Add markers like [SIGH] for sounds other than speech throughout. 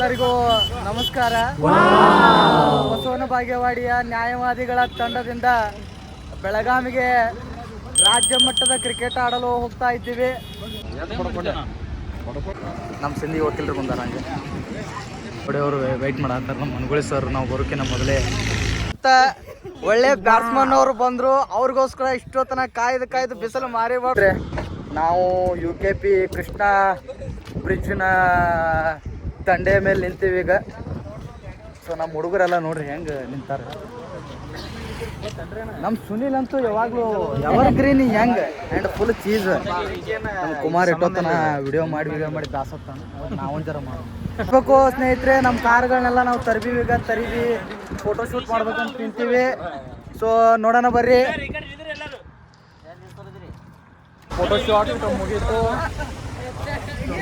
ಎಲ್ಲರಿಗೂ ನಮಸ್ಕಾರ. ಬಸವನ ಭಾಗ್ಯವಾಡಿಯ ನ್ಯಾಯವಾದಿಗಳ ತಂಡದಿಂದ ಬೆಳಗಾವಿಗೆ ರಾಜ್ಯ ಮಟ್ಟದ ಕ್ರಿಕೆಟ್ ಆಡಲು ಹೋಗ್ತಾ ಇದ್ದೀವಿ. ನಮ್ಮ ಸಿಂಧಿ ವಕೀಲರು ಬಂದಾರ ಹಂಗೆ. ಹೊಡೆಯವರು ವೆಯ್ಟ್ ಮಾಡತ್ತಾರ ನಮ್ಮ ಮನ್ಗುಳಿ ಸರ್ ನಾವು ಬರೋಕಿನ ಮೊದಲೇ. ಒಳ್ಳೆ ಬ್ಯಾಟ್ಸ್ಮನ್ ಅವರು ಬಂದರು. ಅವ್ರಿಗೋಸ್ಕರ ಇಷ್ಟೊತ್ತನ ಕಾಯ್ದು ಕಾಯ್ದು ಬಿಸಿಲು ಮಾರಿ ನಾವು ಯು ಕೆ ಪಿ ಕೃಷ್ಣ ಬ್ರಿಡ್ಜ್ನ ದಂಡೆ ಮೇಲೆ ನಿಂತೀವಿ ಈಗ. ಸೊ ನಮ್ಮ ಹುಡುಗರೆಲ್ಲ ನೋಡ್ರಿ ಹೆಂಗೆ ನಿಂತಾರೆ. ನಮ್ಮ ಸುನಿಲ್ ಅಂತೂ ಯಾವಾಗಲೂ ಎವರ್ ಗ್ರೀನ್ ಹೆಂಗ್ ಆ್ಯಂಡ್ ಫುಲ್ ಚೀಸ್ ನಮ್ಮ ಕುಮಾರ್ ಇಟ್ಟೋತನ ವಿಡಿಯೋ ಮಾಡಿ ವಿಡಿಯೋ ಮಾಡಿ ದಾಸತ್ತಾನ ನಾವೊಂದು ಜರ ಮಾಡ್ಬೇಕು ಸ್ನೇಹಿತರೆ ನಮ್ಮ ಕಾರ್ಗಳನ್ನೆಲ್ಲ ನಾವು ತರ್ಬೀವಿ ಈಗ ತರಿವಿ ಫೋಟೋ ಶೂಟ್ ಮಾಡ್ಬೇಕಂತ ನಿಂತೀವಿ. ಸೊ ನೋಡೋಣ ಬರ್ರಿ. ಫೋಟೋ ಶೂಟ್ ಮುಗೀತು.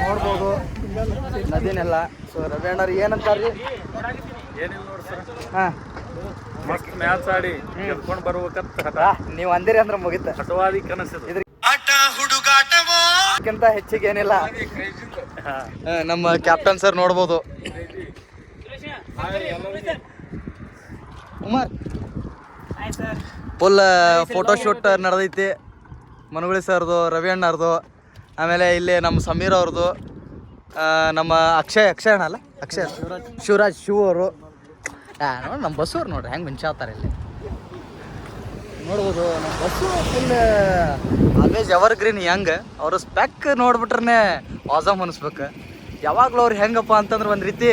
ನೋಡ್ಬೋದು. ನದಿನೆಲ್ಲ. ಸೊ ರವಿ ಅಣ್ಣರು ಏನಂತಾರ್ರಿ ಏನಿಲ್ಲ ನೋಡಿ ಸರ್ ಹಾಂ. ಮಸ್ತ್ ಮ್ಯಾಚ್ ಆಡಿ ಗೆದ್ಕೊಂಡು ಬರ್ಬೇಕಂತ ಹಠ ನೀವು ಅಂದಿರಿ ಅಂದ್ರೆ ಮುಗಿತ. ಹಠವಾದಿ ಕನಸಿದು. ಇದ್ರ. ಅದಕ್ಕಿಂತ ಹೆಚ್ಚಿಗೆ ಏನಿಲ್ಲ. ನಮ್ಮ ಕ್ಯಾಪ್ಟನ್ ಸರ್ ನೋಡ್ಬೋದು. ಉಮರ್ ಫುಲ್ ಫೋಟೋಶೂಟ್ ನಡೆದೈತಿ. ಮನುಗುಳಿ ಸರ್ದು ರವಿ ಅಣ್ಣರ್ದು ಆಮೇಲೆ ಇಲ್ಲಿ ನಮ್ಮ ಸಮೀರ್ ಅವ್ರದ್ದು ನಮ್ಮ ಅಕ್ಷಯ್ ಅಕ್ಷಯ್ ಅಣ್ಣ ಅಲ್ಲ? ಅಕ್ಷಯ್ ಶಿವರಾಜ್. ಶಿವ ಅವರು. ನೋಡಿ ನಮ್ಮ ಬಸ್ಸು ಅವ್ರು ನೋಡ್ರಿ ಹೆಂಗೆ ಮಿಂಚಾವ್ತಾರೆ ಇಲ್ಲಿ. ನೋಡ್ಬೋದು ನಮ್ಮ bus full always evergreen ಹೆಂಗೆ ಅವರು ಸ್ಪೆಕ್ ನೋಡ್ಬಿಟ್ರೆ ವಾಸಮ್ ಅನಿಸ್ಬೇಕು. ಯಾವಾಗಲೂ ಅವ್ರು ಹೆಂಗಪ್ಪ ಅಂತಂದ್ರೆ ಒಂದು ರೀತಿ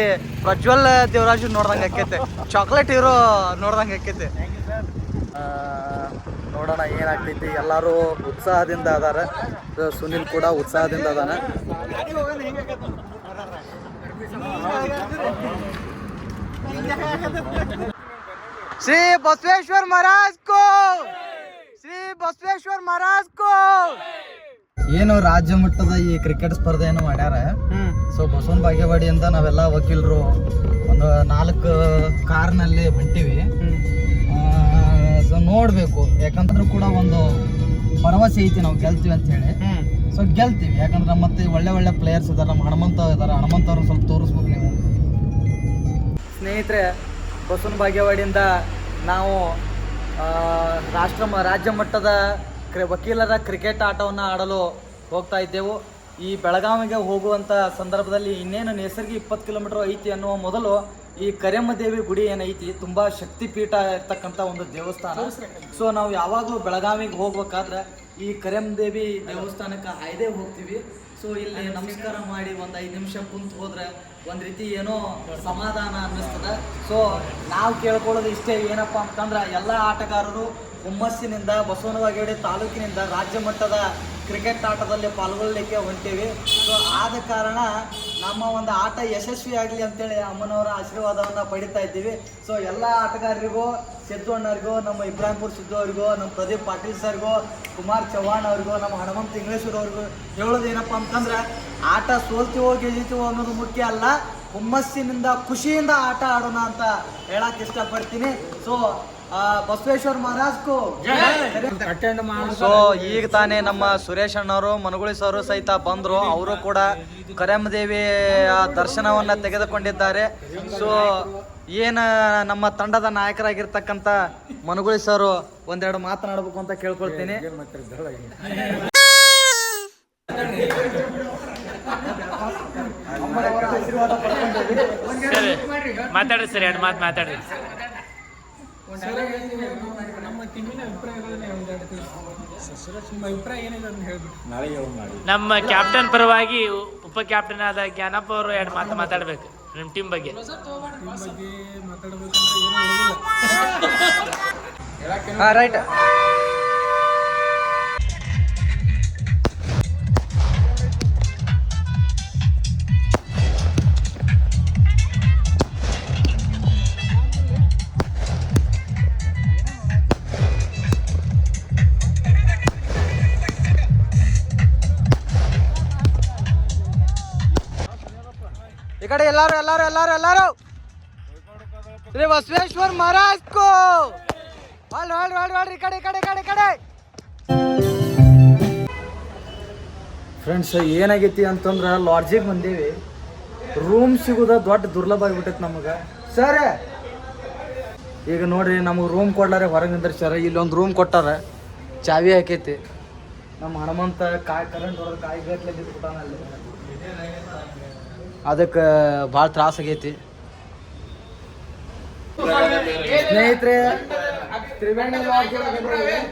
ಪ್ರಜ್ವಲ್ ದೇವರಾಜು ನೋಡ್ದಂಗೆ ಆಕೈತೆ. ಚಾಕ್ಲೇಟ್ ಇರೋ ನೋಡ್ದಂಗೆ ಆಕೈತೆ. ನೋಡೋಣ ಏನಾಗ್ತೈತಿ. ಎಲ್ಲರೂ ಉತ್ಸಾಹದಿಂದ ಅದಾರ. ಸುನಿಲ್ ಕೂಡ ಉತ್ಸಾಹದಿಂದ ಅದಾನ. ಶ್ರೀ ಬಸವೇಶ್ವರ ಮಹಾರಾಜ್ ಕೋ! ಶ್ರೀ ಬಸವೇಶ್ವರ ಮಹಾರಾಜ್ ಕೋ! ಏನು ರಾಜ್ಯ ಮಟ್ಟದ ಈ ಕ್ರಿಕೆಟ್ ಸ್ಪರ್ಧೆಯನ್ನು ಮಾಡ್ಯಾರ. ಸೊ, ಬಸವನ್ ಬಾಗೇವಾಡಿಯಿಂದ ನಾವೆಲ್ಲ ವಕೀಲರು ಒಂದು ನಾಲ್ಕು ಕಾರ್ನಲ್ಲಿ ಹೊಂಟಿವಿ. ನೋಡಬೇಕು. ಯಾಕಂದ್ರೆ ಕೂಡ ಒಂದು ಭರವಸೆ ಐತಿ ನಾವು ಗೆಲ್ತೀವಿ ಅಂತ ಹೇಳಿ. ಸೊ ಗೆಲ್ತೀವಿ. ಯಾಕಂದ್ರೆ ಮತ್ತೆ ಒಳ್ಳೆ ಒಳ್ಳೆ ಪ್ಲೇಯರ್ಸ್ ಇದಾರೆ. ನಮ್ಮ ಹನುಮಂತ ಇದಾರೆ. ಹನುಮಂತ ಅವ್ರನ್ನ ಸ್ವಲ್ಪ ತೋರಿಸ್ಬೇಕು ನೀವು. ಸ್ನೇಹಿತರೆ ಬಸವನ ಭಾಗ್ಯವಾಡಿಯಿಂದ ನಾವು ರಾಷ್ಟ್ರ ರಾಜ್ಯ ಮಟ್ಟದ ಕ್ರಿ ವಕೀಲರ ಕ್ರಿಕೆಟ್ ಆಟವನ್ನು ಆಡಲು ಹೋಗ್ತಾ ಇದ್ದೆವು. ಈ ಬೆಳಗಾವಿಗೆ ಹೋಗುವಂಥ ಸಂದರ್ಭದಲ್ಲಿ ಇನ್ನೇನು ನೇಸರ್ಗಿ ಇಪ್ಪತ್ತು ಕಿಲೋಮೀಟರ್ ಐತಿ ಅನ್ನುವ ಮೊದಲು ಈ ಕರೆಮ್ಮ ದೇವಿ ಗುಡಿ ಏನೈತಿ ತುಂಬ ಶಕ್ತಿಪೀಠ ಇರ್ತಕ್ಕಂಥ ಒಂದು ದೇವಸ್ಥಾನ. ಸೊ ನಾವು ಯಾವಾಗಲೂ ಬೆಳಗಾವಿಗೆ ಹೋಗ್ಬೇಕಾದ್ರೆ ಈ ಕರೆಮ್ಮದೇವಿ ದೇವಸ್ಥಾನಕ್ಕೆ ಹಾಯ್ದೇ ಹೋಗ್ತೀವಿ. ಸೊ ಇಲ್ಲಿ ನಮಸ್ಕಾರ ಮಾಡಿ ಒಂದು ಐದು ನಿಮಿಷ ಕುಂತು ಹೋದ್ರೆ ಒಂದು ರೀತಿ ಏನೋ ಸಮಾಧಾನ ಅನ್ನಿಸ್ತದೆ. ಸೊ ನಾವು ಕೇಳ್ಕೊಳ್ಳೋದು ಇಷ್ಟೇ ಏನಪ್ಪ ಅಂತಂದ್ರೆ ಎಲ್ಲ ಆಟಗಾರರು ಹುಮ್ಮಸ್ಸಿನಿಂದ ಬಸವನಬಾಗೇವಾಡಿ ತಾಲೂಕಿನಿಂದ ರಾಜ್ಯ ಮಟ್ಟದ ಕ್ರಿಕೆಟ್ ಆಟದಲ್ಲಿ ಪಾಲ್ಗೊಳ್ಳಲಿಕ್ಕೆ ಹೊಂಟೀವಿ. ಸೊ ಆದ ಕಾರಣ ನಮ್ಮ ಒಂದು ಆಟ ಯಶಸ್ವಿ ಆಗಲಿ ಅಂತೇಳಿ ಅಮ್ಮನವರ ಆಶೀರ್ವಾದವನ್ನು ಪಡಿತಾ ಇದ್ದೀವಿ. ಸೊ ಎಲ್ಲ ಆಟಗಾರರಿಗೂ, ಸಿದ್ದು ಅಣ್ಣರಿಗೂ, ನಮ್ಮ ಇಬ್ರಾಹಿಂಪುರ್ ಸಿದ್ದು ಅವರಿಗೂ, ನಮ್ಮ ಪ್ರದೀಪ್ ಪಾಟೀಲ್ ಸರ್ಗೂ, ಕುಮಾರ್ ಚೌಹಾಣ್ ಅವ್ರಿಗೂ, ನಮ್ಮ ಹನುಮಂತ ಇಂಗ್ಲೇಶ್ವರ್ ಅವ್ರಿಗೂ ಹೇಳೋದು ಏನಪ್ಪ ಅಂತಂದ್ರೆ, ಆಟ ಸೋಲ್ತೀವೋ, ಗೆಲ್ತೀವೋ ಅನ್ನೋದು ಮುಖ್ಯ ಅಲ್ಲ. ಹುಮ್ಮಸ್ಸಿನಿಂದ, ಖುಷಿಯಿಂದ ಆಟ ಆಡೋಣ ಅಂತ ಹೇಳಕ್ಕೆ ಇಷ್ಟಪಡ್ತೀನಿ. ಸೊ ಬಸವೇಶ್ವರ ಮಹಾರಾಜ್ಗೂ ಸೊ ಈಗ ತಾನೇ ನಮ್ಮ ಸುರೇಶ್ ಅಣ್ಣವರು ಮನಗುಳಿ ಸರ್ ಸಹಿತ ಬಂದರು. ಅವರು ಕೂಡ ಕರೆಮದೇವಿ ದರ್ಶನವನ್ನು ದರ್ಶನವನ್ನ ತೆಗೆದುಕೊಂಡಿದ್ದಾರೆ. ಸೊ ಏನ ನಮ್ಮ ತಂಡದ ನಾಯಕರಾಗಿರ್ತಕ್ಕಂಥ ಮನಗುಳಿ ಸರ್ ಒಂದೆರಡು ಮಾತನಾಡಬೇಕು ಅಂತ ಕೇಳ್ಕೊಳ್ತೀನಿ. ಮಾತಾಡ್ರಿ ಸರ್ ಎರಡು ಮಾತು ಮಾತಾಡ್ರಿ ನಮ್ಮ ಕ್ಯಾಪ್ಟನ್ ಪರವಾಗಿ ಉಪ ಕ್ಯಾಪ್ಟನ್ ಆದ ಜ್ಞಾನಪ್ಪ ಅವರು ಎರಡು ಮಾತು ಮಾತಾಡ್ಬೇಕು ನಿಮ್ಮ ಟೀಮ್ ಬಗ್ಗೆ. ಹಾಂ ರೈಟ್ [LAUGHS] ಕಡೆ ಎಲ್ಲಾರು ಎಲ್ಲಾರು ಎಲ್ಲಾರು ಎಲ್ಲಾರು. ಶ್ರೀ ಬಸವೇಶ್ವರ ಮಹಾರಾಜ್ ಕೋ. ಕಡೆ ಕಡೆ ಕಡೆ ಕಡೆ. ಫ್ರೆಂಡ್ಸ್ ಏನಾಗೈತಿ ಅಂತಂದ್ರೆ ಲಾಡ್ಜಿಗೆ ಬಂದೀವಿ. ರೂಮ್ ಸಿಗುದ ದೊಡ್ಡ ದುರ್ಲಭ ಆಗ್ಬಿಟ್ಟೈತೆ ನಮಗೆ. ಸರ್. ಈಗ ನೋಡ್ರಿ ನಮಗೆ ರೂಮ್ ಕೊಡ್ಲಾರೆ ಹೊರಗೆ ಸರ್ ಇಲ್ಲಿ ಒಂದು ರೂಮ್ ಕೊಟ್ಟಾರ. ಚಾವಿ ಹಾಕೈತಿ. ನಮ್ಮ ಹನುಮಂತ ಕಾಯಿ ಕರೆಂಟ್ ಹೊಡೆದು ಕಾಯಿ ಗಟ್ಲೆ ಬಿಟ್ಬಿಟ್ಟಾನ ಅಲ್ಲಿ. ಅದಕ್ಕೆ ಭಾಳ ತ್ರಾಸ ಆಗೈತಿ. ಸ್ನೇಹಿತರೆ ತ್ರಿವೇಣಿ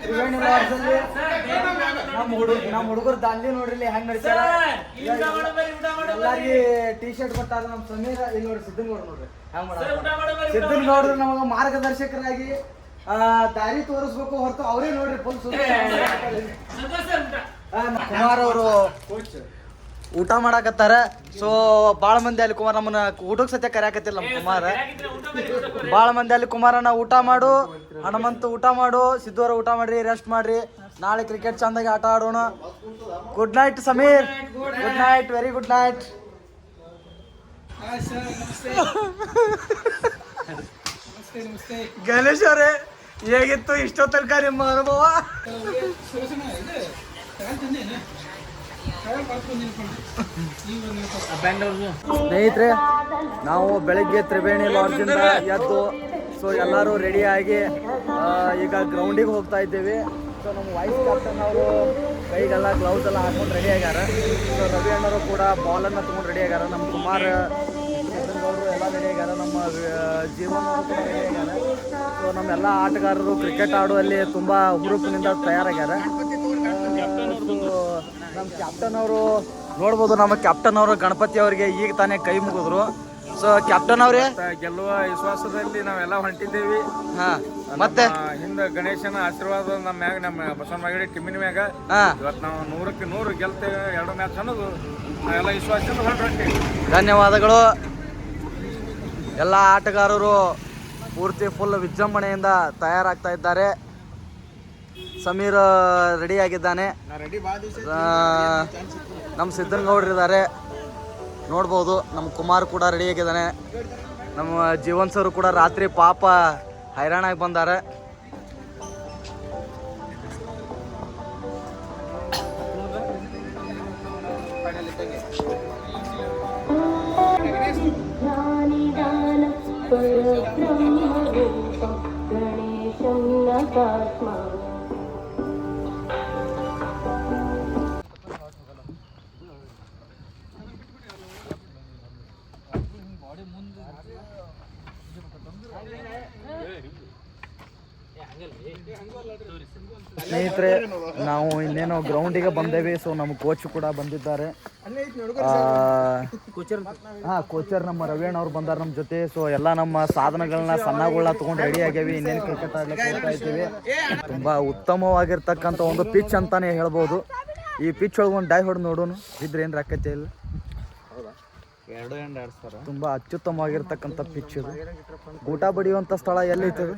ತ್ರಿವೇಣಿ ಲಾಡ್ಜಲ್ಲಿ ನಮ್ಮ ಹುಡುಗ ನಮ್ಮ ಹುಡುಗರು ದಾಂಡಿ ನೋಡ್ರಿ ಇಲ್ಲಿ ಹೆಂಗ್ ನಡ್ಸ್ಯಾರ ಎಲ್ಲಾರ್ಗಿ ಟಿ ಶರ್ಟ್ ಕೊಟ್ಟಾರ ನಮ್ಮ ಸಮೀರ ಇಲ್ಲಿ ನೋಡಿ ಸಿದ್ದನ್ ಗೌಡ್ರು ನೋಡ್ರಿ. ಹೆಂಗ್ ಮಾಡಾರ ಸಿದ್ದನ್ ಗೌಡ್ರು ನಮಗೆ ಮಾರ್ಗದರ್ಶಕರಾಗಿ ದಾರಿ ತೋರಿಸ್ಬೇಕು ಹೊರತು ಅವರೇ ನೋಡ್ರಿ ಫುಲ್ ಕುಮಾರ್ ಅವರು ಊಟ ಮಾಡಾಕತ್ತಾರ. ಸೊ ಭಾಳ ಮಂದಿ ಅಲ್ಲಿ ಕುಮಾರ್ ನಮ್ಮನ್ನ ಊಟಕ್ಕೆ ಸತ್ಯ ಕರ್ಯಾಕತ್ತಿಲ್ಲ ನಮ್ಮ ಕುಮಾರ. ಭಾಳ ಮಂದಿ ಅಲ್ಲಿ ಕುಮಾರನ ಊಟ ಮಾಡು, ಹನುಮಂತ ಊಟ ಮಾಡು ಸಿದ್ದುವರ ಊಟ ಮಾಡ್ರಿ ರೆಸ್ಟ್ ಮಾಡ್ರಿ. ನಾಳೆ ಕ್ರಿಕೆಟ್ ಚಂದಾಗಿ ಆಟ ಆಡೋಣ. Good night Sameer. Good night very good night Ganesh ಅವರೇ, ಹೇಗಿತ್ತು? ಇಷ್ಟೋ ತನಕ ನಿಮ್ಮ ಅನುಭವ? ಸ್ನೇಹಿತರೆ, ನಾವು ಬೆಳಗ್ಗೆ ತ್ರಿವೇಣಿ ಲಾಡ್ಜಿಂದ ಎದ್ದು ಸೊ ಎಲ್ಲರೂ ರೆಡಿಯಾಗಿ ಈಗ ಗ್ರೌಂಡಿಗೆ ಹೋಗ್ತಾ ಇದ್ದೀವಿ. ಸೊ ನಮ್ಮ ವೈಸ್ ಕ್ಯಾಪ್ಟನ್ ಅವರು ಕೈಗೆಲ್ಲ ಗ್ಲೌಸ್ ಎಲ್ಲ ಹಾಕೊಂಡು ರೆಡಿ ಆಗ್ಯಾರ. ಸೊ ರವಿ ಅಣ್ಣರು ಕೂಡ ಬಾಲನ್ನು ತೊಗೊಂಡು ರೆಡಿ ಆಗ್ಯಾರ. ನಮ್ಮ ಕುಮಾರ್ ಅವರು ಎಲ್ಲ ರೆಡಿ ಆಗ್ಯಾರ. ನಮ್ಮ ಜೀವನ ಕೂಡ ರೆಡಿ ಆಗ್ಯಾರ. ಸೊ ನಮ್ಮೆಲ್ಲ ಆಟಗಾರರು ಕ್ರಿಕೆಟ್ ಆಡುವಲ್ಲಿ ತುಂಬ ಹುರುಪಿನಿಂದ ತಯಾರಾಗ್ಯಾರ. ನಮ್ಮ ಕ್ಯಾಪ್ಟನ್ ಅವರು ನೋಡ್ಬೋದು ನಮ್ಮ ಕ್ಯಾಪ್ಟನ್ ಅವರು ಗಣಪತಿ ಅವರಿಗೆ ಈಗ ತಾನೇ ಕೈ ಮುಗಿದ್ರು. ಸೊ ಕ್ಯಾಪ್ಟನ್ ಅವರೇ? ಗೆಲ್ಲುವ ವಿಶ್ವಾಸದಲ್ಲಿ ನಾವೆಲ್ಲ ಹೊಂಟಿದ್ದೇವಿ. ಹಾ ಮತ್ತೆ? ಹಿಂದೆ ಗಣೇಶನ ಆಶೀರ್ವಾದ ನಮ್ಮ ಮ್ಯಾಗ ನಮ್ಮ ಬಸವನ ಮಗಡಿ ಟಿಮ್ಮಿನ ಮ್ಯಾಗ. ಹಾ. ಇವತ್ತು ನಾವು ನೂರಕ್ಕೆ ನೂರು ಗೆಲ್ತೇವೆ ಎರಡು ಮ್ಯಾಚ್ ಅನ್ನೋದು ನಾವೆಲ್ಲ ವಿಶ್ವಾಸದಿಂದ ಧನ್ಯವಾದಗಳು. ಎಲ್ಲ ಆಟಗಾರರು ಪೂರ್ತಿ ಫುಲ್ ವಿಜೃಂಭಣೆಯಿಂದ ತಯಾರಾಗ್ತಾ ಇದ್ದಾರೆ. ಸಮೀರ್ ರೆಡಿ ಆಗಿದ್ದಾನೆ ಆ, ನಮ್ಮ ಸಿದ್ದನಗೌಡರಿದ್ದಾರೆ ನೋಡ್ಬೋದು ನಮ್ಮ ಕುಮಾರ್ ಕೂಡ ರೆಡಿ ಆಗಿದ್ದಾನೆ ನಮ್ಮ ಜೀವನ್ ಸರ್ ಕೂಡ ರಾತ್ರಿ ಪಾಪ ಹೈರಾಣಾಗಿ ಬಂದಾರೆ ज्ञानिदान परब्रह्मरूपं गणेशं नतात्मा ನಾವು ಇನ್ನೇನೋ ಗ್ರೌಂಡಿಗೆ ಬಂದೇವಿ ಸೊ ನಮ್ಮ ಕೋಚ್ ಕೂಡ ಬಂದಿದ್ದಾರೆ ಹಾ ಕೋಚರ್ ನಮ್ಮ ರವಿಯಣ್ಣ ಅವ್ರು ಬಂದಾರ ನಮ್ಮ ಜೊತೆ ಸೊ ಎಲ್ಲ ನಮ್ಮ ಸಾಧನಗಳನ್ನ ಸಣ್ಣಗಳನ್ನ ತಗೊಂಡು ರೆಡಿ ಆಗ್ಯಾವಿ ಇನ್ನೇನು ಕ್ರಿಕೆಟ್ ಆಡ್ಲಿಕ್ಕೆ ಹೋಗ್ತಾ ಇದ್ದೀವಿ ತುಂಬಾ ಉತ್ತಮವಾಗಿರ್ತಕ್ಕಂಥ ಒಂದು ಪಿಚ್ ಅಂತಾನೆ ಹೇಳ್ಬೋದು ಈ ಪಿಚ್ ಒಳಗೆ ಒಂದು ಡೈ ಹೊಡೆದು ನೋಡೋನು ಇದ್ರೆ ಏನು ರಾಕತ್ತೆ ಇಲ್ಲ ಎರಡು ಎಂಡ್ ಆಡಿಸ್ತಾರ ತುಂಬಾ ಅತ್ಯುತ್ತಮವಾಗಿರ್ತಕ್ಕಂಥ ಪಿಚ್ ಇದು ಊಟ ಬಡಿಯುವಂತ ಸ್ಥಳ ಎಲ್ಲೈತೆ ಇದು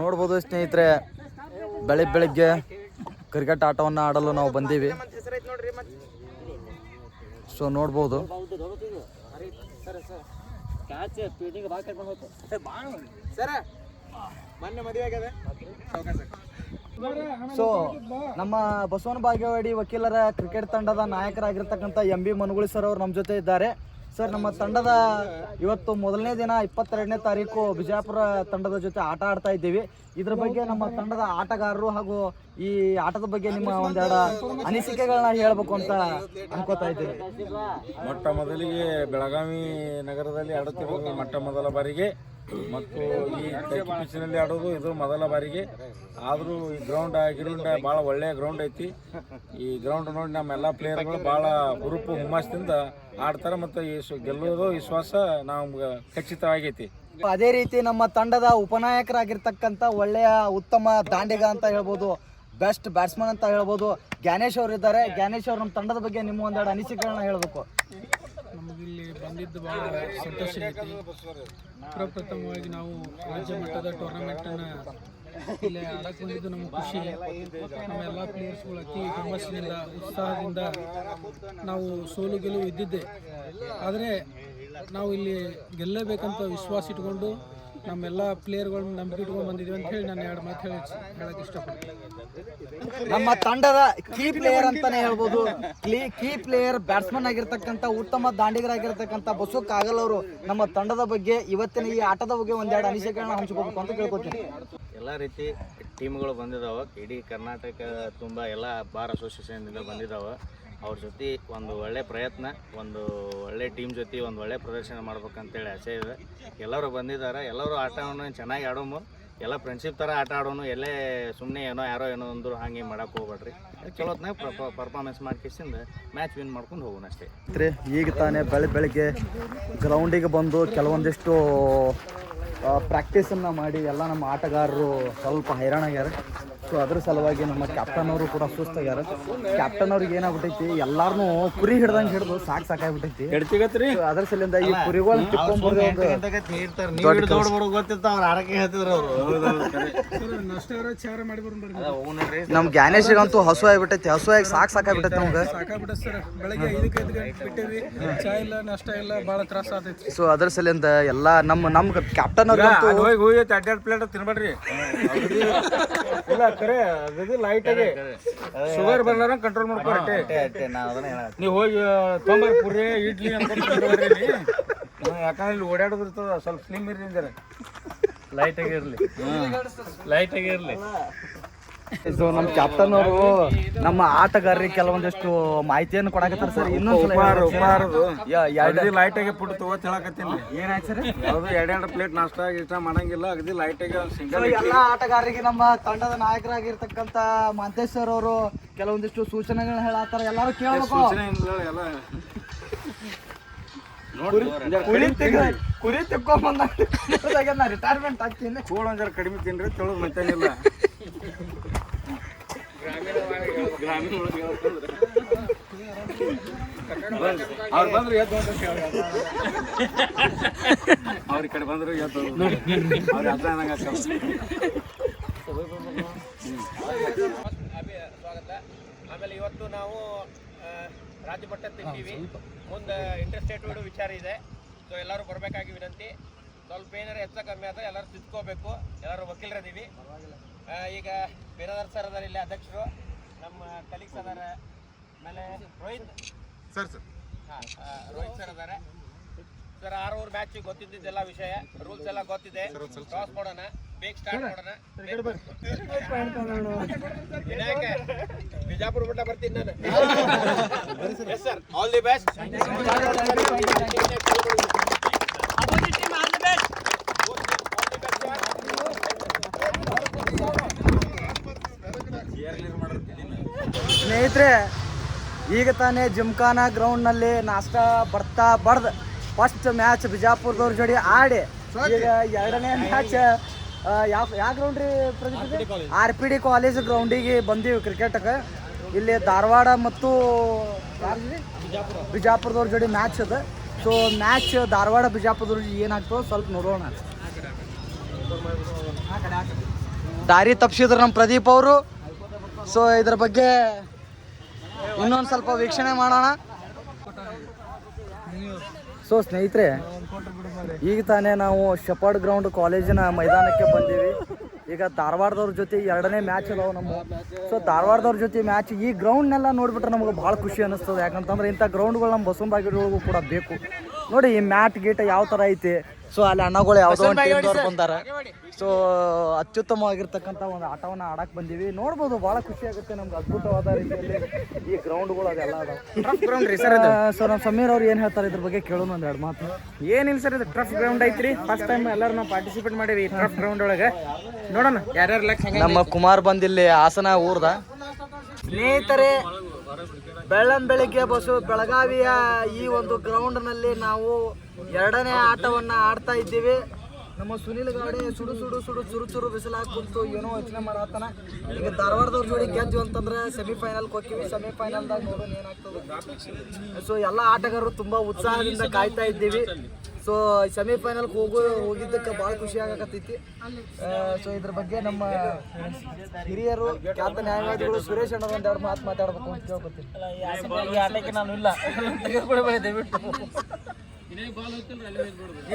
ನೋಡ್ಬೋದು ಸ್ನೇಹಿತರೆ ಬೆಳಿಗ್ಗೆ ಬೆಳಿಗ್ಗೆ ಕ್ರಿಕೆಟ್ ಆಟವನ್ನು ಆಡಲು ನಾವು ಬಂದೀವಿ. ಸೊ ನೋಡ್ಬೋದು. ಸೊ ನಮ್ಮ ಬಸವನ ಬಾಗೇವಾಡಿ ವಕೀಲರ ಕ್ರಿಕೆಟ್ ತಂಡದ ನಾಯಕರಾಗಿರ್ತಕ್ಕಂಥ ಎಂ ಬಿ ಮನುಗುಳಿ ಸರ್ ಅವರು ನಮ್ಮ ಜೊತೆ ಇದ್ದಾರೆ. ಸರ್, ನಮ್ಮ ತಂಡದ ಇವತ್ತು ಮೊದಲನೇ ದಿನ ಇಪ್ಪತ್ತೆರಡನೇ ತಾರೀಕು ಬಿಜಾಪುರ ತಂಡದ ಜೊತೆ ಆಟ ಆಡ್ತಾ ಇದ್ದೀವಿ. ಇದ್ರ ಬಗ್ಗೆ ನಮ್ಮ ತಂಡದ ಆಟಗಾರರು ಹಾಗೂ ಈ ಆಟದ ಬಗ್ಗೆ ನಿಮ್ಮ ಒಂದೆರಡು ಅನಿಸಿಕೆಗಳನ್ನ ಹೇಳ್ಬೇಕು ಅಂತ ಅನ್ಕೋತಾ ಇದ್ದೀವಿ. ಮೊಟ್ಟ ಮೊದಲಿಗೆ ಬೆಳಗಾವಿ ನಗರದಲ್ಲಿ ಆಡುತ್ತಿರುವ ಮೊಟ್ಟ ಮೊದಲ ಬಾರಿಗೆ ಮತ್ತು ಈ ಪಿಚ್ನಲ್ಲಿ ಆಡೋದು ಇದು ಮೊದಲ ಬಾರಿಗೆ. ಆದರೂ ಈ ಗ್ರೌಂಡ್ ಗಿರೌಂಡ್ ಭಾಳ ಒಳ್ಳೆಯ ಗ್ರೌಂಡ್ ಐತಿ. ಈ ಗ್ರೌಂಡ್ ನೋಡಿ ನಮ್ಮೆಲ್ಲ ಪ್ಲೇಯರ್ಗಳು ಭಾಳ ಹುರುಪು ಹುಮ್ಮಾಸದಿಂದ ಆಡ್ತಾರೆ ಮತ್ತು ಈ ಗೆಲ್ಲೋದು ವಿಶ್ವಾಸ ನಮ್ಗೆ ಖಚಿತವಾಗೈತಿ. ಅದೇ ರೀತಿ ನಮ್ಮ ತಂಡದ ಉಪನಾಯಕರಾಗಿರ್ತಕ್ಕಂಥ ಒಳ್ಳೆಯ ಉತ್ತಮ ದಾಂಡಿಗ ಅಂತ ಹೇಳ್ಬೋದು ಬೆಸ್ಟ್ ಬ್ಯಾಟ್ಸ್ಮನ್ ಅಂತ ಹೇಳ್ಬೋದು, ಜ್ಞಾನೇಶ್ ಅವರು ಇದ್ದಾರೆ ಜ್ಞಾನೇಶ್ ಅವರು ನಮ್ಮ ತಂಡದ ಬಗ್ಗೆ ನಿಮ್ಮ ಒಂದೆರಡು ಅನಿಸಿಕೆಗಳನ್ನ ಹೇಳಬೇಕು. ನಮಗಿಲ್ಲಿ ಬಂದಿದ್ದು ಭಾಳ ಸಂತೋಷ ಐತಿ ಪ್ರಪ್ರಥಮವಾಗಿ ನಾವು ರಾಜ್ಯ ಮಟ್ಟದ ಟೂರ್ನಮೆಂಟನ್ನು ಇಲ್ಲಿ ಆಡಕ್ಕೆ ಬಂದಿದ್ದು ನಮಗೆ ಖುಷಿ. ನಮ್ಮ ಎಲ್ಲ ಪ್ಲೇಯರ್ಸ್ಗಳು ಅತಿ ಹುಮ್ಮಸ್ಸಿನಿಂದ, ಉತ್ಸಾಹದಿಂದ ನಾವು ಸೋಲು ಗೆಲುವು ಇದ್ದಿದ್ದೆ. ಆದರೆ ನಾವು ಇಲ್ಲಿ ಗೆಲ್ಲಬೇಕಂತ ವಿಶ್ವಾಸ ಇಟ್ಕೊಂಡು ನಮ್ಮೆಲ್ಲ ಪ್ಲೇಯರ್ಗಳು ನಂಬಿಕೆ ಇಟ್ಕೊಂಡು ಬಂದಿದ್ವಿ ಅಂತ ಹೇಳಿ ನಾನು ಎರಡು ಮಾತು ಹೇಳಿ ಹೇಳಕ್ಕೆ ಇಷ್ಟಪಡ್ತೀನಿ. ನಮ್ಮ ತಂಡದ ಕೀ ಪ್ಲೇಯರ್ ಅಂತಾನೆ ಹೇಳ್ಬೋದು. ಕ್ಲೀ ಕೀ ಪ್ಲೇಯರ್ ಬ್ಯಾಟ್ಸ್ಮನ್ ಆಗಿರ್ತಕ್ಕಂಥ ಉತ್ತಮ ದಾಂಡಿಗರಾಗಿರ್ತಕ್ಕಂಥ ಬಸು ಕಾಗಲ್ ಅವರು ನಮ್ಮ ತಂಡದ ಬಗ್ಗೆ ಇವತ್ತಿನ ಈ ಆಟದ ಬಗ್ಗೆ ಒಂದೆರಡು ಅನಿಸಿಕೆಗಳನ್ನ ಹಂಚ್ಕೋಬೇಕು ಅಂತ ಕೇಳ್ಕೊತೀನಿ. ಎಲ್ಲ ರೀತಿ ಟೀಮ್ಗಳು ಬಂದಿದಾವೆ. ಇಡೀ ಕರ್ನಾಟಕ ತುಂಬ ಎಲ್ಲ ಬಾರ್ ಅಸೋಸಿಯೇಷನ್ನಿಂದ ಬಂದಿದ್ದಾವೆ ಅವ್ರ ಜೊತೆ ಒಂದು ಒಳ್ಳೆ ಪ್ರಯತ್ನ, ಒಂದು ಒಳ್ಳೆ ಟೀಮ್ ಜೊತೆ ಒಂದು ಒಳ್ಳೆ ಪ್ರದರ್ಶನ ಮಾಡ್ಬೇಕಂತೇಳಿ ಆಸೆ ಇದೆ. ಎಲ್ಲರೂ ಬಂದಿದ್ದಾರೆ, ಎಲ್ಲರೂ ಆಟವನ್ನು ಚೆನ್ನಾಗಿ ಆಡೋಮು. ಎಲ್ಲ ಫ್ರೆಂಡ್ಶಿಪ್ ಥರ ಆಟ ಆಡೋನು, ಎಲ್ಲೇ ಸುಮ್ಮನೆ ಏನೋ ಯಾರೋ ಏನೋ ಅಂದ್ರು ಹಾಗೆ ಮಾಡಕ್ಕೆ ಹೋಗ್ಬೇಡ್ರಿ. ಚಲೋತ್ನಾಗ ಪರ್ಫಾರ್ಮೆನ್ಸ್ ಮಾಡ್ಕಿಸಿಂದ ಮ್ಯಾಚ್ ವಿನ್ ಮಾಡ್ಕೊಂಡು ಹೋಗೋಣ ಅಷ್ಟೇ. ಈಗ ತಾನೇ ಬೆಳೆ, ಬೆಳಿಗ್ಗೆ ಗ್ರೌಂಡಿಗೆ ಬಂದು ಕೆಲವೊಂದಿಷ್ಟು ಪ್ರಾಕ್ಟೀಸನ್ನು ಮಾಡಿ ಎಲ್ಲ ನಮ್ಮ ಆಟಗಾರರು ಸ್ವಲ್ಪ ಹೈರಾಣಾಗ್ಯಾರ. ಸೊ ಅದ್ರ ಸಲುವಾಗಿ ನಮ್ಮ ಕ್ಯಾಪ್ಟನ್ ಅವರು ಕೂಡ ಸುಸ್ತಾಗ್ಯಾರ ಕ್ಯಾಪ್ಟನ್ ಅವ್ರಿಗೆ ಏನಾಗ್ಬಿಟ್ಟೈತಿ ಎಲ್ಲಾರನು ಕುರಿ ಹಿಡ್ದಂಗೆ ಹಿಡಿದು ಸಾಕ್ ಸಾಕಾಗ್ಬಿಟ್ಟೈತಿ. ಹಿಡ್ತಿಗತ್ರಿ ಅದ್ರ ಸಲಿಂದ ಈ ಕುರಿಗಳು ಕಿತ್ಕೊಂಡ್ಬರ್ದು ಒಂದು ಗೊತ್ತಿರ್ತ ಅವ್ರು ಆಡಕ್ಕೆ ಹೇಳ್ತಿದ್ರು ಅವರು. ನಷ್ಟ ಚಾರ ಮಾಡಿ ಬರ್ರಿ ನಮ್ ಜ್ಞಾನೇಶ್ಗಂತೂ ಹಸು ಆಗ್ಬಿಟ್ಟೈತಿ ಹಸು ಆಗಿ ಸಾಕ್ ಸಾಕಾಗ್ಬಿಟ್ಟೈತಿ ನಮ್ಗೆ. ಸಾಕಾಗ್ಬಿಟ್ಟ ಬೆಳಗ್ಗೆ ಐದಕ್ಕೆ ಐದು ಗಂಟೆ ಬಿಟ್ಟಿವಿ. ಚಾ ಇಲ್ಲ ನಾಷ್ಟ ಇಲ್ಲ ಭಾಳ ತ್ರಾಸ ಆತೈತಿ ಸೊ ಅದ್ರ ಸಲಿಂದ ಎಲ್ಲ ನಮ್ಮ ನಮ್ಗೆ ಕ್ಯಾಪ್ಟನ್ ಅವ್ರಿಗೆ ಪ್ಲೇಟ್ ತಿನ್ಬೇಡ್ರಿ. ಇಲ್ಲ ಕರೆ ಅದು ಲೈಟ್ ಆಗಿ ಶುಗರ್ ಬಂದಾರ ಕಂಟ್ರೋಲ್ ಮಾಡ್ಕೊಟ್ಟೆ ನಾವು ಹೋಗಿ ತೊಂಬರ್ ಪುರಿ ಇಡ್ಲಿ ಅನ್ಕೊಂಡು ತಿನ್ಬೇಡ್ರಿ ಇಲ್ಲಿ. ಹ್ಮ್, ಯಾಕಂದ್ರೆ ಇಲ್ಲಿ ಓಡಾಡೋದಿರ್ತದ ಸ್ವಲ್ಪ ಸ್ಲಿಮ್ ಅಂದ್ರೆ. ಲೈಟ್ ಆಗಿರ್ಲಿ ಲೈಟ್ ಆಗಿರ್ಲಿ ಸೊ ನಮ್ಮ ಕ್ಯಾಪ್ಟನ್ ಅವರು ನಮ್ಮ ಆಟಗಾರರಿಗೆ ಕೆಲವೊಂದಿಷ್ಟು ಮಾಹಿತಿಯನ್ನು ಕೊಡಕತ್ತಾರ ಸರ್. ಇನ್ನೊಂದು ಲೈಟ್ ಆಗಿ ಪುಟ್ಟು ತಗೋತ್ ಹೇಳಕತ್ತೀನಿ. ಏನಾಯ್ತು ಸರ್? ಅದು ಎರಡೆರಡು ಪ್ಲೇಟ್ ನಾಷ್ಟ ಇಷ್ಟ ಮಾಡಂಗಿಲ್ಲ ಅಗದಿ ಲೈಟ್ ಆಗಿ ಸಿಂಗಲ್ ಎಲ್ಲ ಆಟಗಾರರಿಗೆ ನಮ್ಮ ತಂಡದ ನಾಯಕರಾಗಿರ್ತಕ್ಕಂಥ ಸರ್ ಅವರು ಕೆಲವೊಂದಿಷ್ಟು ಸೂಚನೆಗಳನ್ನ ಹೇಳತ್ತಾರ. ಎಲ್ಲರೂ ಕೇಳಬೇಕು. ಎಲ್ಲ ಕುರಿ ನಾ ರಿಟೈರ್ಮೆಂಟ್ ಆಗ್ತೀನಿ. ಕೂಡ ಒಂದ್ ಕಡಿಮೆ ತಿನ್ರಿ ತೊಳೆದು ಮತ್ತೇನಿಲ್ಲ. ಗ್ರಾಮೀಣ ಅವ್ರು ಬಂದ್ರೆ ಎದ್ದು ಅವ್ರ ಕಡೆ ಬಂದ್ರು ಎದ್ದು. ಅವ್ರ ಸ್ವಾಗತ ಆಮೇಲೆ ಇವತ್ತು ನಾವು ರಾಜ್ಯ ಮಟ್ಟದ ತಿಂತೀವಿ ಮುಂದೆ ಇಂಟರ್ಸ್ಟೇಟ್ ಬಿಡು ವಿಚಾರ ಇದೆ. ಸೊ ಎಲ್ಲರೂ ಬರಬೇಕಾಗಿ ವಿನಂತಿ. ಸ್ವಲ್ಪ ಏನಾರ ಹೆಚ್ಚ ಕಮ್ಮಿ ಆದ್ರೆ ಎಲ್ಲರೂ ತಿದ್ಕೋಬೇಕು. ಎಲ್ಲರೂ ವಕೀಲರದೀವಿ ಈಗ ಬಿರಾದರ್ ಸರ್ ಅದಾರ ಇಲ್ಲಿ ಅಧ್ಯಕ್ಷರು ನಮ್ಮ ಕಲೀಗ್ಸ್ ಅದಾರ ಆಮೇಲೆ ರೋಹಿತ್. Sir sir. ಹಾಂ ರೋಹಿತ್ ಸರ್ ಅದಾರೆ ಸರ್ ಆರು ಓವರ್ ಮ್ಯಾಚ್ ಗೊತ್ತಿದ್ದೆಲ್ಲ ವಿಷಯ. ರೂಲ್ಸ್ ಎಲ್ಲ ಗೊತ್ತಿದೆ. ಕ್ರಾಸ್ ಮಾಡೋಣ ಬೇಗ ಸ್ಟಾರ್ಟ್ ಮಾಡೋಣ ವಿನಾಯಕ ಬಿಜಾಪುರ ಬಿಟ್ಟ ಬರ್ತೀನಿ ನಾನು. Yes sir. All the best ಸ್ನೇಹಿತರೆ ಈಗ ತಾನೇ ಜಿಮ್ಖಾನ ಗ್ರೌಂಡ್ನಲ್ಲಿ ನಾಷ್ಟ ಬರ್ತಾ ಬಡ್ದು ಫಸ್ಟ್ ಮ್ಯಾಚ್ ಬಿಜಾಪುರದವ್ರ ಜೋಡಿ ಆಡಿ ಈಗ ಎರಡನೇ ಮ್ಯಾಚ್ ಯಾವ ಯಾವ ಗ್ರೌಂಡ್ ರೀ Pradeep R P D college ಗ್ರೌಂಡಿಗೆ ಬಂದೀವಿ ಕ್ರಿಕೆಟ್ಗೆ ಇಲ್ಲಿ ಧಾರವಾಡ ಮತ್ತು? ಬಿಜಾಪುರದವ್ರ ಜೋಡಿ ಮ್ಯಾಚ್ ಅದ. ಸೊ ಮ್ಯಾಚ್ ಧಾರವಾಡ ಬಿಜಾಪುರದವ್ರ ಏನಾಗ್ತದೆ ಸ್ವಲ್ಪ ನೋಡೋಣ. ದಾರಿ ತಪ್ಪಿಸಿದ್ರು ನಮ್ಮ ಪ್ರದೀಪ್ ಅವರು. ಸೊ ಇದ್ರ ಬಗ್ಗೆ ಇನ್ನೊಂದು ಸ್ವಲ್ಪ ವೀಕ್ಷಣೆ ಮಾಡೋಣ. ಸೊ ಸ್ನೇಹಿತರೆ, ಈಗ ತಾನೇ ನಾವು ಶೆಪರ್ಡ್ ಗ್ರೌಂಡ್ ಕಾಲೇಜಿನ ಮೈದಾನಕ್ಕೆ ಬಂದೀವಿ. ಈಗ ಧಾರವಾಡದವ್ರ ಜೊತೆ ಎರಡನೇ ಮ್ಯಾಚ್ ಅದಾವ ನಮ್ಮ ಸೊ ಧಾರವಾಡದವ್ರ ಜೊತೆ ಮ್ಯಾಚ್ ಈ ಗ್ರೌಂಡ್ನೆಲ್ಲ ನೋಡಿಬಿಟ್ರೆ ನಮ್ಗೆ ಭಾಳ ಖುಷಿ ಅನಿಸ್ತದೆ ಯಾಕಂತಂದ್ರೆ ಇಂಥ ಗ್ರೌಂಡ್ಗಳು ನಮ್ಮ ಬಸವನ ಬಸವನಬಾಗಿಲೊಳಗೂ ಕೂಡ ಬೇಕು. ನೋಡಿ ಈ ಮ್ಯಾಟ್ ಗೀಟ್ ಯಾವ ತರ ಐತಿ. ಸೊ ಅಲ್ಲಿ ಅಣ್ಣಗಳು ಯಾವುದೋ ಒಂದು ಟೀಮ್ದವ್ರು ಬಂದಾರ. ಸೊ ಅತ್ಯುತ್ತಮವಾಗಿರ್ತಕ್ಕಂಥ ಒಂದು ಆಟವನ್ನು ಆಡಕ್ಕೆ ಬಂದೀವಿ. ನೋಡ್ಬೋದು ಭಾಳ ಖುಷಿ ಆಗುತ್ತೆ ನಮ್ಗೆ ಅದ್ಭುತವಾದ ರೀತಿಯಲ್ಲಿ ಈ ಗ್ರೌಂಡ್ಗಳು ಅದೆಲ್ಲ ಅದಾವ. ಸೊ ನಮ್ಮ ಸಮೀರ್ ಅವ್ರು ಏನು ಹೇಳ್ತಾರೆ ಇದ್ರ ಬಗ್ಗೆ ಕೇಳೋಣ ಒಂದು ಎರಡು ಮಾತು. ಏನಿಲ್ಲ ಸರ್ ಇದು ಟ್ರಫ್ ಗ್ರೌಂಡ್ ಐತ್ರಿ. ಫಸ್ಟ್ ಟೈಮ್ ಎಲ್ಲರೂ ನಾವು ಪಾರ್ಟಿಸಿಪೇಟ್ ಮಾಡೀವಿ ಟ್ರಫ್ ಗ್ರೌಂಡ್ ಒಳಗೆ. ನೋಡೋಣ ಯಾರ್ಯಾರು ನಮ್ಮ ಕುಮಾರ್ ಬಂದಿಲ್ಲಿ ಹಾಸನ ಊರ್ದ. ಸ್ನೇಹಿತರೆ ಬೆಳ್ಳಂ ಬೆಳಿಗ್ಗೆ ಬಸು ಬೆಳಗಾವಿಯ ಈ ಒಂದು ಗ್ರೌಂಡ್ನಲ್ಲಿ ನಾವು ಎರಡನೇ ಆಟವನ್ನು ಆಡ್ತಾ ಇದ್ದೀವಿ. ನಮ್ಮ ಸುನಿಲ್ ಗಾಡಿ ಸುಡು ಸುಡು ಸುಡು ಚುರು ಚುರು ಬಿಸಿಲಾಗಿ ಕುಂತು ಏನೋ ಯೋಚನೆ ಮಾಡತ್ತಾನ. ಈಗ ಧಾರವಾಡದವ್ರ ಜೋಡಿ ಗೆದ್ದು ಅಂತಂದ್ರೆ ಸೆಮಿಫೈನಲ್ಗೆ ಹೋಗ್ತೀವಿ. ಸೆಮಿಫೈನಲ್ದಾಗ ನೋಡೋಣ ಏನಾಗ್ತದೆ. ಸೊ ಎಲ್ಲ ಆಟಗಾರರು ತುಂಬ ಉತ್ಸಾಹದಿಂದ ಕಾಯ್ತಾ ಇದ್ದೀವಿ. ಸೊ ಸೆಮಿಫೈನಲ್ ಹೋಗೋ ಹೋಗಿದ್ದಕ್ಕೆ ಬಹಳ ಖುಷಿ ಆಗಕತ್ತೈತಿ. ಸೊ ಇದ್ರ ಬಗ್ಗೆ ನಮ್ಮ ಹಿರಿಯರು ಖ್ಯಾತ ನ್ಯಾಯವಾದಿಗಳು ಸುರೇಶ್ ಅಣ್ಣ ಒಂದ್ ಎರಡು ಮಾತು ಮಾತಾಡ್ಬೇಕು ಅಂತ ಕೇಳ್ಕೊತೀನಿ.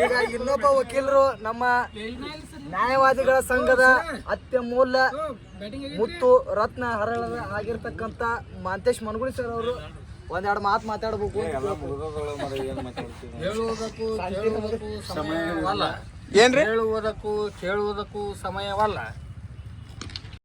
ಈಗ ಇನ್ನೊಬ್ಬ ವಕೀಲರು ನಮ್ಮ ನ್ಯಾಯವಾದಿಗಳ ಸಂಘದ ಅತ್ಯಮೂಲ್ಯ ಮುತ್ತು ರತ್ನ ಹರಳದ ಆಗಿರ್ತಕ್ಕಂತ ಮಾಂತೇಶ್ ಮನಗುಣಿ ಸರ್ ಅವರು ಒಂದೆರಡು ಮಾತು ಮಾತಾಡ್ಬೇಕು. ಹೇಳುವುದಕ್ಕೂ ಕೇಳುವುದಕ್ಕೂ ಸಮಯವಲ್ಲ. ಏನ್ರಿ? ಹೇಳುವುದಕ್ಕೂ ಕೇಳುವುದಕ್ಕೂ ಸಮಯವಲ್ಲ.